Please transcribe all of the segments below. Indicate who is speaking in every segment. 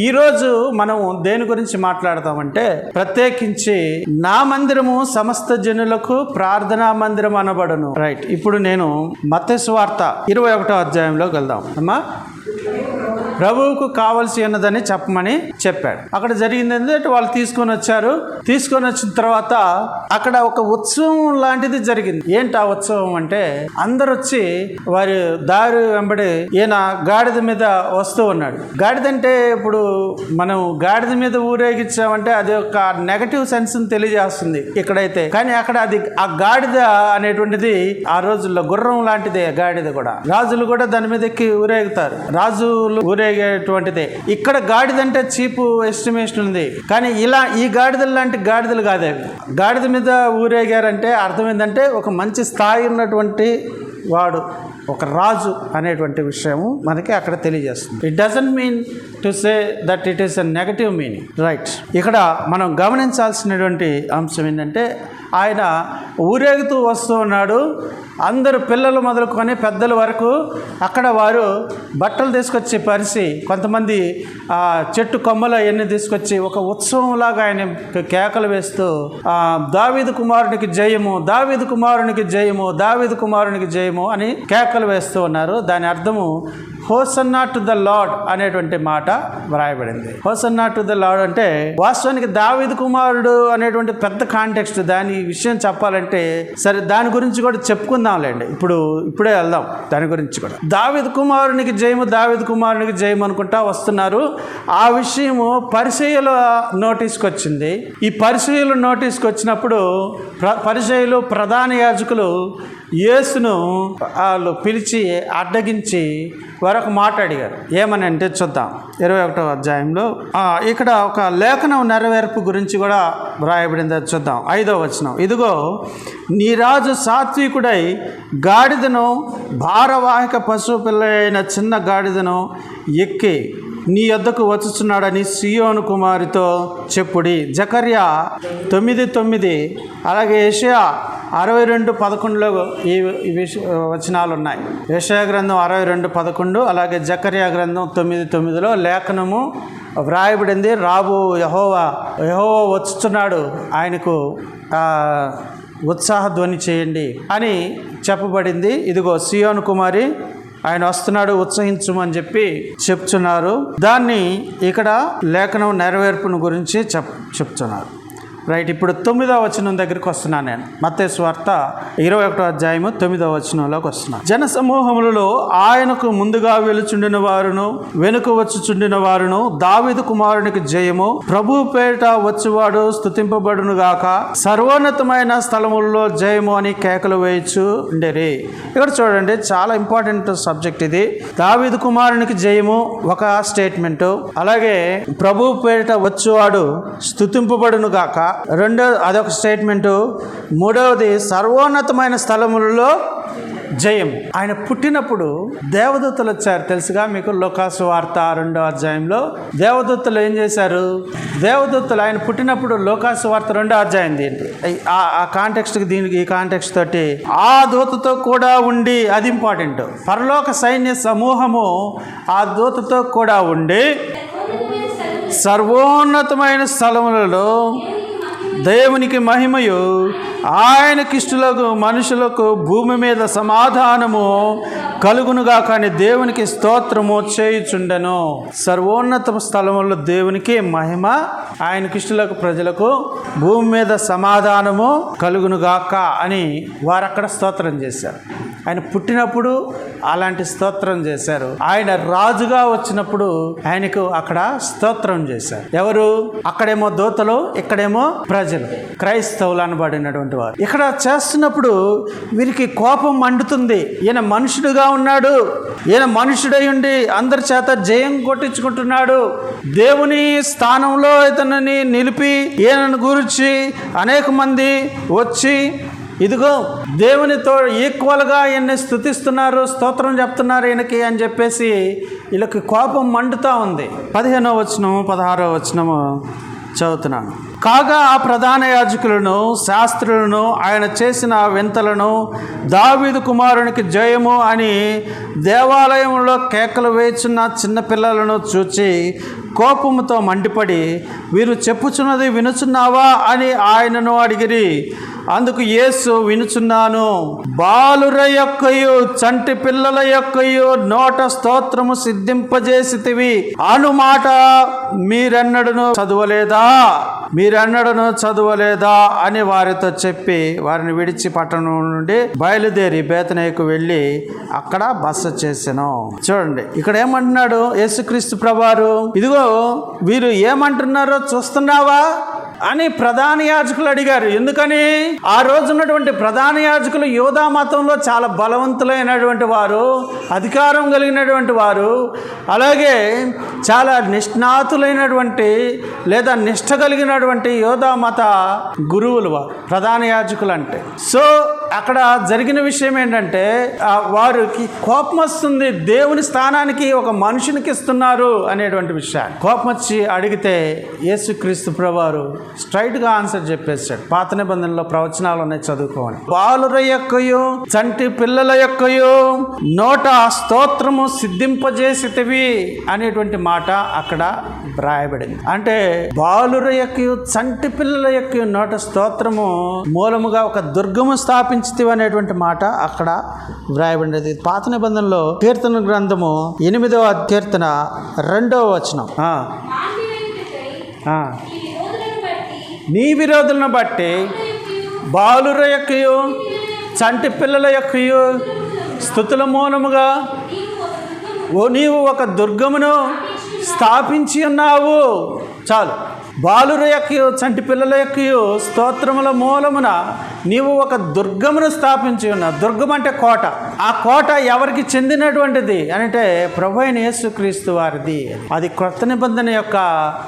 Speaker 1: ఈరోజు మనం దేని గురించి మాట్లాడతామంటే ప్రత్యేకించి నా మందిరము సమస్త జనులకు ప్రార్థనా మందిరం అనబడను. రైట్. ఇప్పుడు నేను మత్స్సు వార్త ఇరవై ఒకటో అధ్యాయంలోకి వెళ్దాం. అమ్మా ప్రభువుకు కావలసి ఉన్నదని చెప్పమని చెప్పాడు. అక్కడ జరిగింది ఏంటంటే వాళ్ళు తీసుకొని వచ్చారు. తీసుకొని వచ్చిన తర్వాత అక్కడ ఒక ఉత్సవం లాంటిది జరిగింది. ఏంటి ఆ ఉత్సవం అంటే అందరు వచ్చి వారి దారి వెంబడి ఈయన గాడిద మీద వస్తూ ఉన్నాడు. గాడిద అంటే ఇప్పుడు మనం గాడిద మీద ఊరేగించామంటే అది ఒక నెగటివ్ సెన్స్ తెలియజేస్తుంది ఇక్కడైతే. కానీ అక్కడ అది ఆ గాడిద అనేటువంటిది ఆ రోజుల్లో గుర్రం లాంటిదే గాడిద కూడా. రాజులు కూడా దాని మీద ఎక్కి ఊరేగుతారు. రాజులు ఊరే ఊరేగేటువంటిదే ఇక్కడ గాడిద అంటే చీపు ఎస్టిమేషన్ ఉంది. కానీ ఇలా ఈ గాడిదలు లాంటి గాడిదలు కాదే గాడిద మీద ఊరేగారంటే అర్థం ఏంటంటే ఒక మంచి స్థాయి ఉన్నటువంటి వాడు ఒక రాజు అనేటువంటి విషయము మనకి అక్కడ తెలియజేస్తుంది. It doesn't mean to say that it is a negative meaning right ఇక్కడ మనం గమనించాల్సినటువంటి అంశం ఏంటంటే ఆయన ఊరేగుతూ వస్తూ ఉన్నాడు. అందరు పిల్లలు మొదలుకొని పెద్దల వరకు అక్కడ వారు బట్టలు తీసుకొచ్చి పరిచి కొంతమంది చెట్టు కొమ్మలు అవన్నీ తీసుకొచ్చి ఒక ఉత్సవంలాగా ఆయన కేకలు వేస్తూ దావీదు కుమారునికి జయము దావీదు కుమారునికి జయము దావీదు కుమారునికి జయము అని కేకలు వేస్తూ ఉన్నారు. దాని అర్థము హోసన్నా టు ద లార్డ్ అనేటువంటి మాట వ్రాయబడింది. హోసన్నా టు ద లార్డ్ అంటే వాస్తవానికి దావిద్ కుమారుడు అనేటువంటి పెద్ద కాంటెక్స్ట్ దాని విషయం చెప్పాలంటే సరే దాని గురించి కూడా చెప్పుకుందాంలేండి. ఇప్పుడు ఇప్పుడే వెళ్దాం దాని గురించి కూడా. దావిద్ కుమారునికి జయము దావిద్ కుమారునికి జయము అనుకుంటా వస్తున్నారు. ఆ విషయము పరిచయుల నోటీస్కి వచ్చింది. ఈ పరిచయులు నోటీస్కి వచ్చినప్పుడు ప్ర పరిచయులు ప్రధాన యాజకులు యేసును వాళ్ళు పిలిచి అడ్డగించి వరకు మాట అడిగారు. ఏమని అంటే చూద్దాం. ఇరవై ఒకటో అధ్యాయంలో ఇక్కడ ఒక లేఖనం నెరవేర్పు గురించి కూడా వ్రాయబడింది. చూద్దాం. ఐదో వచనం. ఇదిగో నీ రాజు సాత్వికుడై గాడిదను భారవాహిక పశువు పిల్ల అయిన చిన్న గాడిదను ఎక్కి నీ యొద్దకు వచ్చుచున్నాడని సియోను కుమారితో చెప్పుడి. జకర్యా తొమ్మిది తొమ్మిది అలాగే ఏషియా అరవై రెండు పదకొండులో ఈ విష వచనాలు ఉన్నాయి యశయా గ్రంథం అరవై రెండు పదకొండు అలాగే జకర్యా గ్రంథం తొమ్మిది తొమ్మిదిలో లేఖనము వ్రాయబడింది రాబు యహోవా యహోవా వచ్చుతున్నాడు ఆయనకు ఉత్సాహ ధ్వని చేయండి అని చెప్పబడింది. ఇదిగో సియోన్ కుమారి ఆయన వస్తున్నాడు ఉత్సహించమని చెప్పి చెప్తున్నారు. దాన్ని ఇక్కడ లేఖనం నెరవేర్పును గురించి చెప్ చెప్తున్నారు. రైట్ ఇప్పుడు తొమ్మిదవ వచనం దగ్గరికి వస్తున్నాను నేను. మత్తే స్వార్త ఇరవై ఒకటో అధ్యాయము తొమ్మిదవ వచనంలోకి వస్తున్నాను. జన సమూహములలో ఆయనకు ముందుగా వెలుచుండిన వారును వెనుక వచ్చుచుండిన వారును దావిదు కుమారునికి జయము ప్రభు పేట వచ్చువాడు స్థుతింపబడును గాక సర్వోన్నతమైన స్థలములలో జయము అని కేకలు వేయచ్చు ఉండేరి. ఇక్కడ చూడండి చాలా ఇంపార్టెంట్ సబ్జెక్ట్ ఇది. దావిదు కుమారునికి జయము ఒక స్టేట్మెంట్. అలాగే ప్రభు పేరిట వచ్చువాడు స్థుతింపబడును గాక రెండో అదొక స్టేట్మెంటు మూడవది సర్వోన్నతమైన స్థలములలో జయం. ఆయన పుట్టినప్పుడు దేవదూతలు వచ్చారు. తెలుసుగా మీకు లోకాసు వార్త రెండో అధ్యాయంలో. దేవదూతలు ఏం చేశారు? దేవదత్తులు ఆయన పుట్టినప్పుడు లోకాసు వార్త రెండో అధ్యాయం దీనికి ఆ- ఆ కాంటెక్స్ట్కి దీనికి ఈ కాంటెక్స్ట్ తోటి ఆ దూతతో కూడా ఉండి అది ఇంపార్టెంట్ పరలోక సైన్య సమూహము ఆ దూతతో కూడా ఉండి సర్వోన్నతమైన స్థలములలో దేవునికి మహిమయు. ఆయనకిష్టులకు మనుషులకు భూమి మీద సమాధానము. కలుగునుగా కానీ దేవునికి స్తోత్రము చేయుచుండెను. సర్వోన్నత స్థలములో దేవునికి మహిమ ఆయన కృష్ణులకు ప్రజలకు భూమి మీద సమాధానము కలుగునుగాక అని వారు అక్కడ స్తోత్రం చేశారు. ఆయన పుట్టినప్పుడు అలాంటి స్తోత్రం చేశారు. ఆయన రాజుగా వచ్చినప్పుడు ఆయనకు అక్కడ స్తోత్రం చేశారు. ఎవరు? అక్కడేమో దోతలు ఇక్కడేమో ప్రజలు. క్రైస్తవులు అనబడినటువంటి వారు. ఇక్కడ చేస్తున్నప్పుడు వీరికి కోపం మండుతుంది. ఈయన మనుషుడుగా ఉన్నాడు. ఈయన మనుషుడై ఉండి అందరి చేత జయం కొట్టించుకుంటున్నాడు. దేవుని స్థానంలో ఇతనిని నిలిపి ఈయనను గురించి అనేక మంది వచ్చి ఇదిగో దేవునితో ఈక్వల్గా ఈయన్ని స్థుతిస్తున్నారు స్తోత్రం చెప్తున్నారు ఈయనకి అని చెప్పేసి వీళ్ళకి కోపం మండుతూ ఉంది. పదిహేనో వచనము పదహారో వచనము చదువుతున్నాను. కాగా ఆ ప్రధాన యాజకులను శాస్త్రులను ఆయన చేసిన వింతలను దావీదు కుమారునికి జయము అని దేవాలయంలో కేకలు వేచున్న చిన్నపిల్లలను చూచి కోపముతో మండిపడి వీరు చెప్పుచున్నది వినుచున్నావా? అని ఆయనను అడిగిరి. అందుకు యేసు వినుచున్నాను. బాలుర యొక్కయు చంటి పిల్లల యొక్కయు నోట స్తోత్రము సిద్ధింపజేసితివి. అనుమాట మీరెన్నడను చదవలేదా? మీరెన్నడను చదవలేదా అని వారితో చెప్పి వారిని విడిచి పట్టణం నుండి బయలుదేరి బేతనేకు వెళ్ళి అక్కడ బస చేసాను. చూడండి ఇక్కడ ఏమంటున్నాడు యేసుక్రీస్తు ప్రభువారు? ఇదిగో వీరు ఏమంటున్నారో చూస్తున్నావా? అని ప్రధాన యాజకులు అడిగారు. ఎందుకని? ఆ రోజు ఉన్నటువంటి ప్రధాన యాజకులు యోధా మతంలో చాలా బలవంతులైనటువంటి వారు అధికారం కలిగినటువంటి వారు అలాగే చాలా నిష్ణాతులైనటువంటి లేదా నిష్ఠ కలిగినటువంటి యోధా మత గురువులు వారు ప్రధాన యాజకులు అంటే. సో అక్కడ జరిగిన విషయం ఏంటంటే వారికి కోపం వస్తుంది దేవుని స్థానానికి ఒక మనుషునికి ఇస్తున్నారు అనేటువంటి విషయాన్ని. కోపం వచ్చి అడిగితే యేసుక్రీస్తు ప్రభువారు స్ట్రైట్గా ఆన్సర్ చెప్పేశాడు. పాత నిబంధనలో ప్రవచనాలు ఉన్నాయి చదువుకోవాలి బాలుర యొక్కయు చంటి పిల్లల యొక్కయు నోట స్తోత్రము సిద్ధింపజేసితివి అనేటువంటి మాట అక్కడ వ్రాయబడింది అంటే బాలుర యొక్క చంటి పిల్లల యొక్క నోట స్తోత్రము మూలముగా ఒక దుర్గము స్థాపించితివి అనేటువంటి మాట అక్కడ వ్రాయబడినది. పాత నిబంధనలో కీర్తన గ్రంథము ఎనిమిదవ కీర్తన రెండవ వచనం. నీ విరోధులను బట్టి బాలుర యొక్కయు చంటి పిల్లల యొక్కయు స్థుతుల మూలముగా ఓ నీవు ఒక దుర్గమును స్థాపించి ఉన్నావు. చాలు. బాలుర యొక్క చంటి పిల్లల యొక్కయు స్తోత్రముల మూలమున నీవు ఒక దుర్గమును స్థాపించి ఉన్నావు దుర్గం అంటే కోట. ఆ కోట ఎవరికి చెందినటువంటిది అంటే ప్రభు అయిన యేసుక్రీస్తు వారిది. అది క్రొత్త నిబంధన యొక్క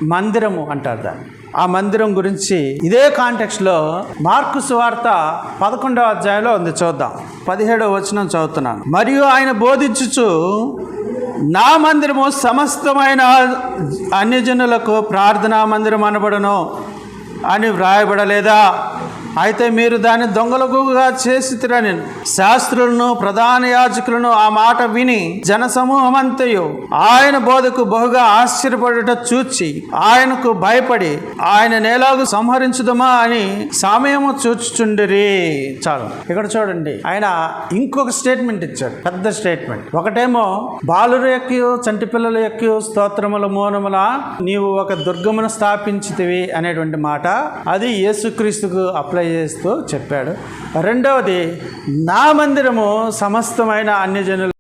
Speaker 1: మందిరము అంటారు దాన్ని. ఆ మందిరం గురించి ఇదే కాంటెక్స్లో మార్కు సువార్త పదకొండవ అధ్యాయంలో ఉంది. చూద్దాం. పదిహేడవ వచనం చదువుతున్నాను. మరియు ఆయన బోధించుచు నా మందిరము సమస్తమైన అన్యజనులకు ప్రార్థనా మందిరం అనబడను అని వ్రాయబడలేదా? అయితే మీరు దాన్ని దొంగలకుగా చేసి నేను శాస్త్రులను ప్రధాన యాజకులను ఆ మాట విని జనసమూహం అంతయు ఆయన బోధకు బహుగా ఆశ్చర్యపడుట చూచి ఆయనకు భయపడి ఆయన నేలాగు సంహరించుదమా అని సమయము చూచుచుండిరి. చాలు. ఇక్కడ చూడండి. ఆయన ఇంకొక స్టేట్మెంట్ ఇచ్చాడు. పెద్ద స్టేట్మెంట్. ఒకటేమో బాలుర యొక్క చంటి పిల్లల యొక్క స్తోత్రముల మౌనముల నీవు ఒక దుర్గమును స్థాపించితివి అనేటువంటి మాట. అది యేసుక్రీస్తుకు అప్లై చేస్తూ చెప్పాడు. రెండవది నా మందిరము సమస్తమైన అన్యజనుల